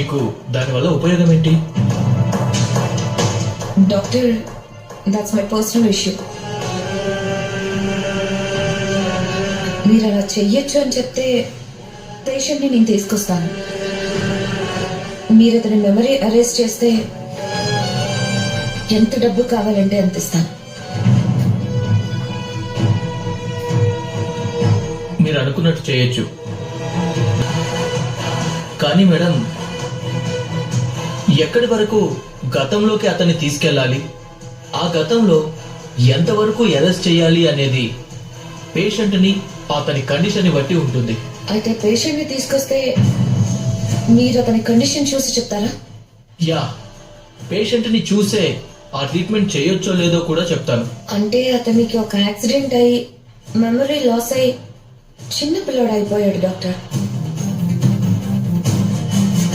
మీకు దానివల్ల ఉపయోగం ఏంటి? Doctor that's my personal issue మీరు అలా చెయ్యొచ్చు అని చెప్తే పేషెంట్ని నేను తీసుకొస్తాను. మీరు అతని మెమరీ అరెస్ట్ చేస్తే ఎంత డబ్బు కావాలంటే అంత ఇస్తాను. మీరు అనుకున్నట్టు చేయొచ్చు. కానీ మేడం ఎక్కడి వరకు గతంలోకి అతన్ని తీసుకెళ్ళాలి? ఆ గతంలో ఎంతవరకు అరెస్ట్ చేయాలి అనేది పేషెంట్ని అతని కండిషన్ని బట్టి ఉంటుంది. అయితే పేషెంట్ని తీసుకొస్తే మీరు అతని కండిషన్ చూసి చెప్తారా? యా పేషెంట్ని చూసే ఆ ట్రీట్మెంట్ చేయొచ్చో లేదో కూడా చెప్తాను. అంటే అతనికి ఒక యాక్సిడెంట్ అయి మెమరీ లాస్ అయి చిన్న పిల్లోడు అయిపోయాడు డాక్టర్.